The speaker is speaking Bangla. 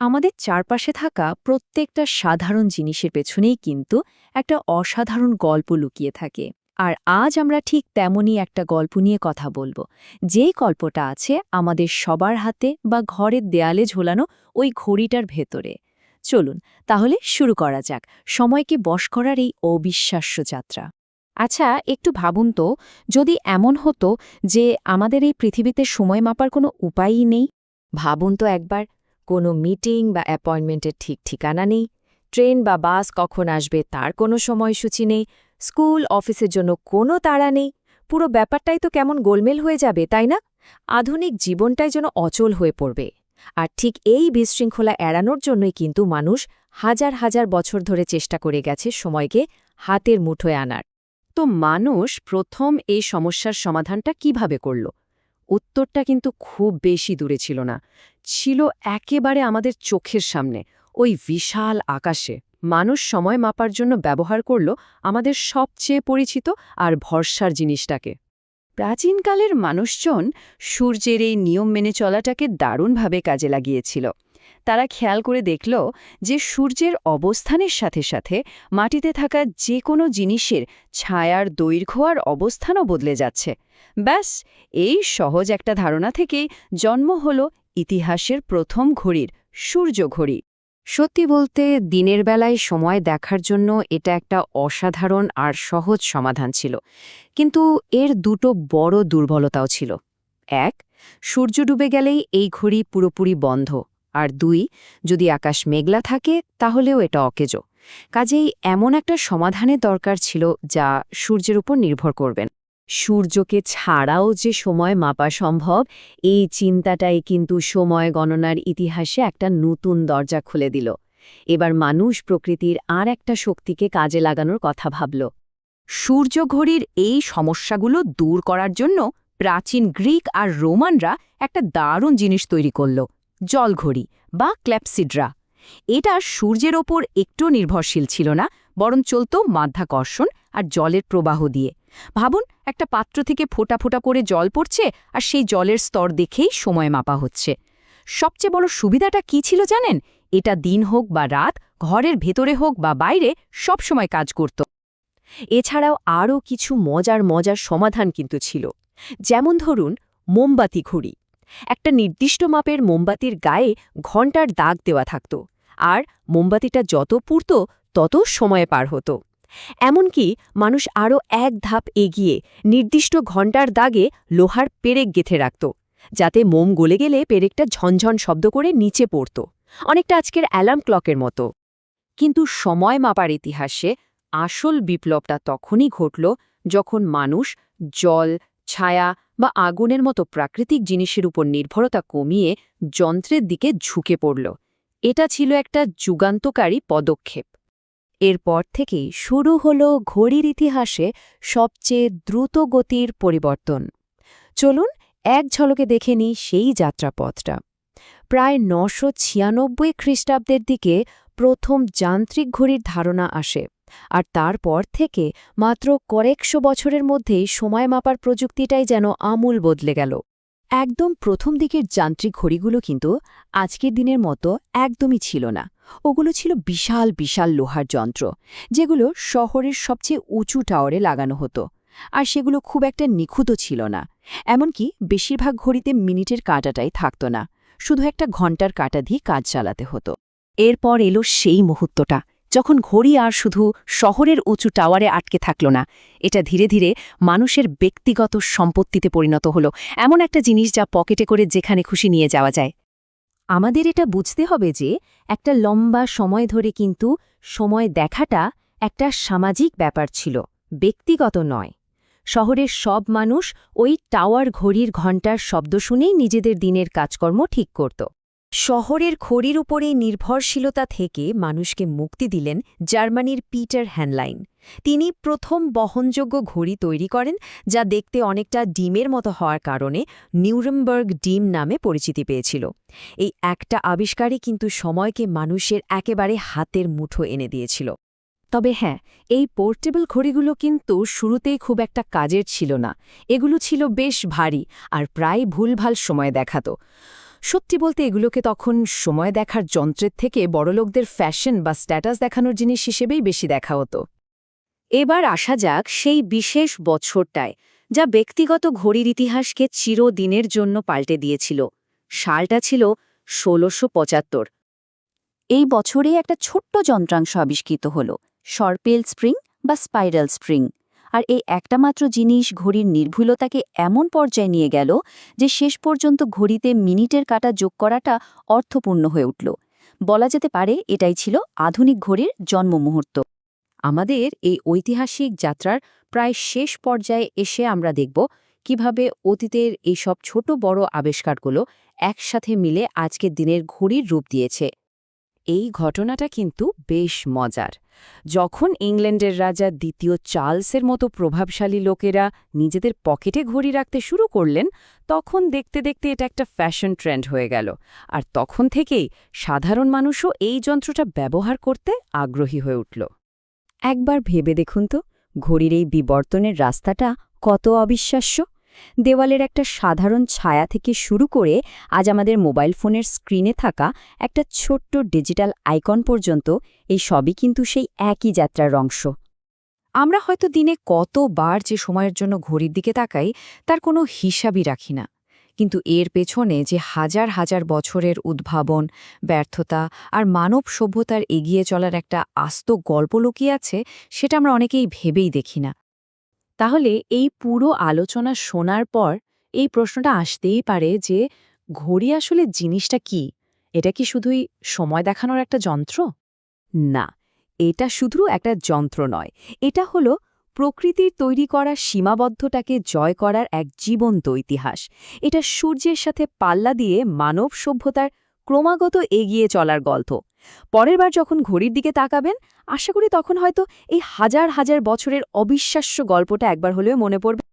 আমাদের চারপাশে থাকা প্রত্যেকটা সাধারণ জিনিসের পেছনেই কিন্তু একটা অসাধারণ গল্প লুকিয়ে থাকে। আর আজ আমরা ঠিক তেমনই একটা গল্প নিয়ে কথা বলব। যেই গল্পটা আছে আমাদের সবার হাতে বা ঘরের দেয়ালে ঝোলানো ওই ঘড়িটার ভেতরে। চলুন, তাহলে শুরু করা যাক। সময়কে বশ করার এই অবিশ্বাস্য যাত্রা। আচ্ছা একটু ভাবুন তো, যদি এমন হতো যে আমাদের এই পৃথিবীতে সময় মাপার কোনো উপায়ই নেই? ভাবুন তো একবার। কোনো মিটিং বা অ্যাপয়েন্টমেন্টের ঠিক ঠিকানা নেই। ট্রেন বা বাস কখন আসবে তার কোনো সময়সূচি নেই। স্কুল, অফিসের জন্য কোনো তাড়া নেই। পুরো ব্যাপারটাই তো কেমন গোলমেল হয়ে যাবে, তাই না? আধুনিক জীবনটাই যেন অচল হয়ে পড়বে। আর ঠিক এই বিশৃঙ্খলা এড়ানোর জন্যই কিন্তু মানুষ হাজার হাজার বছর ধরে চেষ্টা করে গেছে সময়কে হাতের মুঠোয় আনার। তো মানুষ প্রথম এই সমস্যার সমাধানটা কীভাবে করল? উত্তরটা কিন্তু খুব বেশি দূরে ছিল না। ছিল একেবারে আমাদের চোখের সামনে, ওই বিশাল আকাশে। মানুষ সময় মাপার জন্য ব্যবহার করল আমাদের সবচেয়ে পরিচিত আর ভরসার জিনিসটাকে। প্রাচীনকালের মানুষজন সূর্যের এই নিয়ম মেনে চলাটাকে দারুণভাবে কাজে লাগিয়েছিল। তারা খেয়াল করে দেখল যে সূর্যের অবস্থানের সাথে সাথে মাটিতে থাকা যে কোনো জিনিসের ছায়ার দৈর্ঘ্য আর অবস্থানও বদলে যাচ্ছে। ব্যাস, এই সহজ একটা ধারণা থেকেই জন্ম হল ইতিহাসের প্রথম ঘড়ির, সূর্য ঘড়ি। সত্যি বলতে, দিনের বেলায় সময় দেখার জন্য এটা একটা অসাধারণ আর সহজ সমাধান ছিল। কিন্তু এর দুটো বড় দুর্বলতাও ছিল। এক, সূর্য ডুবে গেলেই এই ঘড়ি পুরোপুরি বন্ধ। আর দুই, যদি আকাশ মেঘলা থাকে, তাহলেও এটা অকেজো। কাজেই এমন একটা সমাধানের দরকার ছিল যা সূর্যের উপর নির্ভর করবেন সূর্যকে ছাড়াও যে সময় মাপা সম্ভব, এই চিন্তাটাই কিন্তু সময় গণনার ইতিহাসে একটা নতুন দরজা খুলে দিল। এবার মানুষ প্রকৃতির আর একটা শক্তিকে কাজে লাগানোর কথা ভাবল। সূর্যঘড়ির এই সমস্যাগুলো দূর করার জন্য প্রাচীন গ্রিক আর রোমানরা একটা দারুণ জিনিস তৈরি করল। জলঘড়ি বা ক্ল্যাপসিড্রা। এটা সূর্যের ওপর একটু নির্ভরশীল ছিল না, বরং চলত মাধ্যাকর্ষণ আর জলের প্রবাহ দিয়ে। ভাবুন, একটা পাত্র থেকে ফোটা ফোটা করে জল পড়ছে আর সেই জলের স্তর দেখেই সময় মাপা হচ্ছে। সবচেয়ে বড় সুবিধাটা কি ছিল জানেন? এটা দিন হোক বা রাত, ঘরের ভেতরে হোক বা বাইরে, সব সময় কাজ করত। এছাড়াও আরও কিছু মজার মজার সমাধান কিন্তু ছিল। যেমন ধরুন, মোমবাতি ঘড়ি। একটা নির্দিষ্ট মাপের মোমবাতির গায়ে ঘণ্টার দাগ দেওয়া থাকত, আর মোমবাতিটা যত পুরত তত সময়ে পার হতো। এমনকি মানুষ আরও এক ধাপ এগিয়ে নির্দিষ্ট ঘণ্টার দাগে লোহার পেরেক গেথে রাখত, যাতে মোম গলে গেলে পেরেকটা ঝনঝন শব্দ করে নিচে পড়ত। অনেকটা আজকের অ্যালার্ম ক্লকের মতো। কিন্তু সময় মাপার ইতিহাসে আসল বিপ্লবটা তখনই ঘটল যখন মানুষ জল ছায়া বা আগুনের মতো প্রাকৃতিক জিনিসের উপর নির্ভরতা কমিয়ে যন্ত্রের দিকে ঝুঁকে পড়ল। এটা ছিল একটা যুগান্তকারী পদক্ষেপ। এরপর থেকেই শুরু হল ঘড়ির ইতিহাসে সবচেয়ে দ্রুত গতির পরিবর্তন। চলুন এক ঝলকে দেখে নিই সেই যাত্রাপথটা। প্রায় নশো ছিয়ানব্বই খ্রিস্টাব্দের দিকে প্রথম যান্ত্রিক ঘড়ির ধারণা আসে। আর তারপর থেকে মাত্র কয়েকশো বছরের মধ্যেই সময় মাপার প্রযুক্তিটাই যেন আমূল বদলে গেল। একদম প্রথম দিকের যান্ত্রিক ঘড়িগুলো কিন্তু আজকের দিনের মতো একদমই ছিল না। ওগুলো ছিল বিশাল বিশাল লোহার যন্ত্র, যেগুলো শহরের সবচেয়ে উঁচু টাওয়ারে লাগানো হতো। আর সেগুলো খুব একটা নিখুঁতও ছিল না। এমনকি বেশিরভাগ ঘড়িতে মিনিটের কাঁটাটাই থাকত না। শুধু একটা ঘণ্টার কাঁটা দিয়ে কাজ চালাতে হতো। এরপর এলো সেই মুহূর্তটা। যখন ঘড়ি আর শুধু শহরের উঁচু টাওয়ারে আটকে থাকল না, এটা ধীরে ধীরে মানুষের ব্যক্তিগত সম্পত্তিতে পরিণত হল। এমন একটা জিনিস যা পকেটে করে যেখানে খুশি নিয়ে যাওয়া যায়। আমাদের এটা বুঝতে হবে যে, একটা লম্বা সময় ধরে কিন্তু সময় দেখাটা একটা সামাজিক ব্যাপার ছিল, ব্যক্তিগত নয়। শহরের সব মানুষ ওই টাওয়ার ঘড়ির ঘণ্টার শব্দ শুনেই নিজেদের দিনের কাজকর্ম ঠিক করত। শহরের ঘড়ির উপরেই নির্ভরশীলতা থেকে মানুষকে মুক্তি দিলেন জার্মানির পিটার হ্যানলাইন। তিনি প্রথম বহনযোগ্য ঘড়ি তৈরি করেন, যা দেখতে অনেকটা ডিমের মতো হওয়ার কারণে নিউরেমবার্গ ডিম নামে পরিচিতি পেয়েছিল। এই একটা আবিষ্কারই কিন্তু সময়কে মানুষের একেবারে হাতের মুঠো এনে দিয়েছিল। তবে হ্যাঁ এই পোর্টেবল ঘড়িগুলো কিন্তু শুরুতেই খুব একটা কাজের ছিল না। এগুলো ছিল বেশ ভারী আর প্রায় ভুলভাল সময় দেখাত। সত্যি বলতে এগুলোকে তখন সময় দেখার যন্ত্রের থেকে বড়লোকদের ফ্যাশন বা স্ট্যাটাস দেখানোর জিনিস হিসেবেই বেশি দেখা হতো। এবার আসা যাক সেই বিশেষ বছরটায়, যা ব্যক্তিগত ঘড়ির ইতিহাসকে চিরদিনের জন্য পাল্টে দিয়েছিল। সালটা ছিল ষোলোশো পঁচাত্তর। এই বছরে একটা ছোট্ট যন্ত্রাংশ আবিষ্কৃত হল, সরপেল স্প্রিং বা স্পাইরাল স্প্রিং। আর এই একটা মাত্র জিনিস ঘড়ির নির্ভুলতাকে এমন পর্যায়ে নিয়ে গেল যে শেষ পর্যন্ত ঘড়িতে মিনিটের কাটা যোগ করাটা অর্থপূর্ণ হয়ে উঠল। বলা যেতে পারে এটাই ছিল আধুনিক ঘড়ির জন্ম মুহূর্ত আমাদের এই ঐতিহাসিক যাত্রার প্রায় শেষ পর্যায়ে এসে আমরা দেখব কীভাবে অতীতের এইসব ছোট বড় আবিষ্কারগুলো একসাথে মিলে আজকের দিনের ঘড়ির রূপ দিয়েছে। এই ঘটনাটা কিন্তু বেশ মজার। যখন ইংল্যান্ডের রাজা দ্বিতীয় চার্লসের মতো প্রভাবশালী লোকেরা নিজেদের পকেটে ঘড়ি রাখতে শুরু করলেন, তখন দেখতে দেখতে এটা একটা ফ্যাশন ট্রেন্ড হয়ে গেল। আর তখন থেকেই সাধারণ মানুষও এই যন্ত্রটা ব্যবহার করতে আগ্রহী হয়ে উঠল। একবার ভেবে দেখুন তো, ঘড়ির এই বিবর্তনের রাস্তাটা কত অবিশ্বাস্য। দেওয়ালের একটা সাধারণ ছায়া থেকে শুরু করে আজ আমাদের মোবাইল ফোনের স্ক্রিনে থাকা একটা ছোট্ট ডিজিটাল আইকন পর্যন্ত এই সবই কিন্তু সেই একই যাত্রার অংশ। আমরা হয়তো দিনে কতবার যে সময়ের জন্য ঘড়ির দিকে তাকাই, তার কোনো হিসাবই রাখি না। কিন্তু এর পেছনে যে হাজার হাজার বছরের উদ্ভাবন, ব্যর্থতা আর মানব সভ্যতার এগিয়ে চলার একটা আস্ত গল্প লুকিয়ে আছে, সেটা আমরা অনেকেই ভেবেই দেখি না। তাহলে এই পুরো আলোচনা শোনার পর এই প্রশ্নটা আসতেই পারে যে, ঘড়ি আসলে জিনিসটা কি? এটা কি শুধুই সময় দেখানোর একটা যন্ত্র? না, এটা শুধু একটা যন্ত্র নয়। এটা হলো প্রকৃতির তৈরি করা সীমাবদ্ধটাকে জয় করার এক জীবন্ত ইতিহাস। এটা সূর্যের সাথে পাল্লা দিয়ে মানব সভ্যতার ক্রমাগত এগিয়ে চলার গল্প। পরের বার যখন ঘড়ির দিকে তাকাবেন, আশা করি তখন হয়তো এই হাজার হাজার বছরের অবিশ্বাস্য গল্পটা একবার হলেও মনে পড়বে।